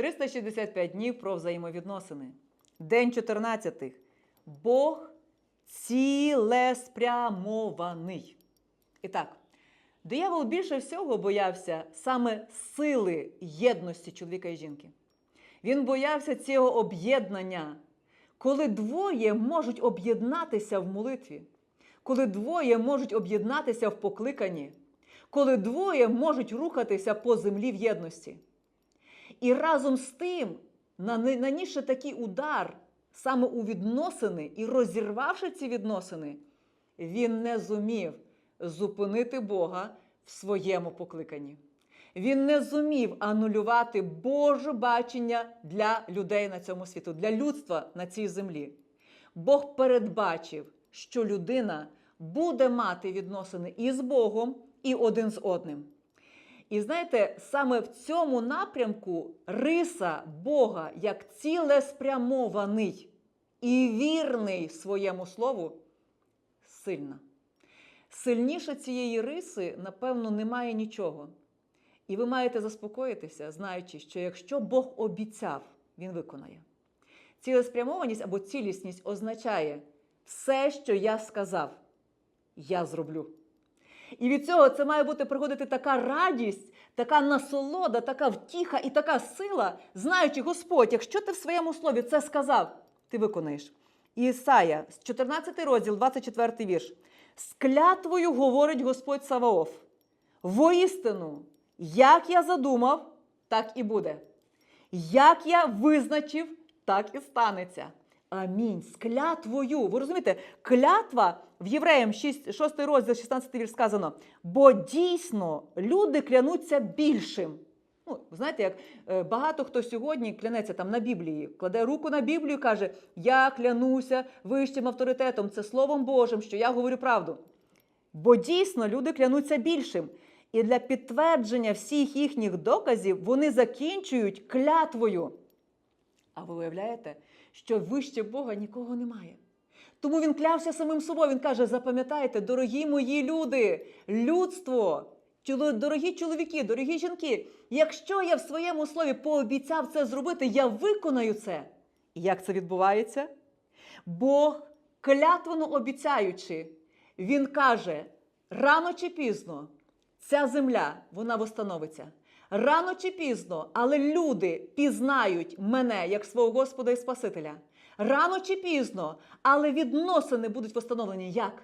365 днів про взаємовідносини. День 14. Бог цілеспрямований. І так, диявол більше всього боявся саме сили єдності чоловіка і жінки. Він боявся цього об'єднання, коли двоє можуть об'єднатися в молитві, коли двоє можуть об'єднатися в покликанні, коли двоє можуть рухатися по землі в єдності. І разом з тим, нанісши такий удар саме у відносини і розірвавши ці відносини, він не зумів зупинити Бога в своєму покликанні. Він не зумів анулювати Боже бачення для людей на цьому світу, для людства на цій землі. Бог передбачив, що людина буде мати відносини і з Богом, і один з одним. І знаєте, саме в цьому напрямку риса Бога як цілеспрямований і вірний своєму слову сильна. Сильніше цієї риси, напевно, немає нічого. І ви маєте заспокоїтися, знаючи, що якщо Бог обіцяв, Він виконає. Цілеспрямованість або цілісність означає все, що я сказав, я зроблю. І від цього це має бути приходити така радість, така насолода, така втіха і така сила, знаючи, Господь, якщо ти в своєму слові це сказав, ти виконаєш. І Ісая, 14 розділ, 24 вірш. З клятвою говорить Господь Саваоф. Воістину, як я задумав, так і буде. Як я визначив, так і станеться. Амінь. З клятвою. Ви розумієте, клятва в Євреям 6, 6 розділ, 16 вірш сказано: бо дійсно люди клянуться більшим. Ну, знаєте, як е, багато хто сьогодні клянеться там на Біблії, кладе руку на Біблію і каже: Я клянуся вищим авторитетом, це Словом Божим, що я говорю правду. Бо дійсно люди клянуться більшим. І для підтвердження всіх їхніх доказів вони закінчують клятвою. А ви уявляєте, що вище Бога нікого немає. Тому він клявся самим собою. Він каже: запам'ятайте, дорогі мої люди, людство, дорогі чоловіки, дорогі жінки, якщо я в своєму слові пообіцяв це зробити, я виконаю це. І як це відбувається? Бог, клятвено обіцяючи, він каже: рано чи пізно ця земля вона восстановиться. Рано чи пізно, але люди пізнають мене як свого Господа і Спасителя. Рано чи пізно, але відносини будуть встановлені як?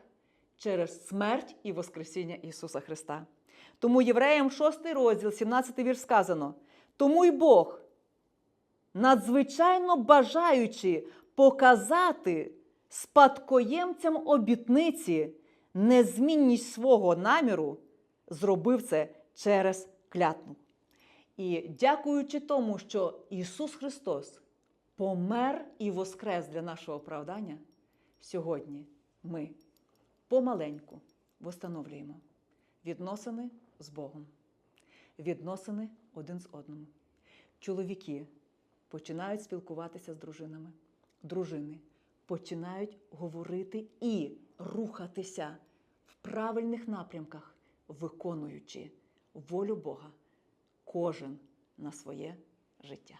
Через смерть і Воскресіння Ісуса Христа. Тому Євреям 6 розділ, 17 вірш сказано: тому й Бог, надзвичайно бажаючи показати спадкоємцям обітниці незмінність свого наміру, зробив це через клятву. І дякуючи тому, що Ісус Христос помер і воскрес для нашого оправдання, сьогодні ми помаленьку встановлюємо відносини з Богом, відносини один з одним. Чоловіки починають спілкуватися з дружинами, дружини починають говорити і рухатися в правильних напрямках, виконуючи волю Бога, кожен на своє життя.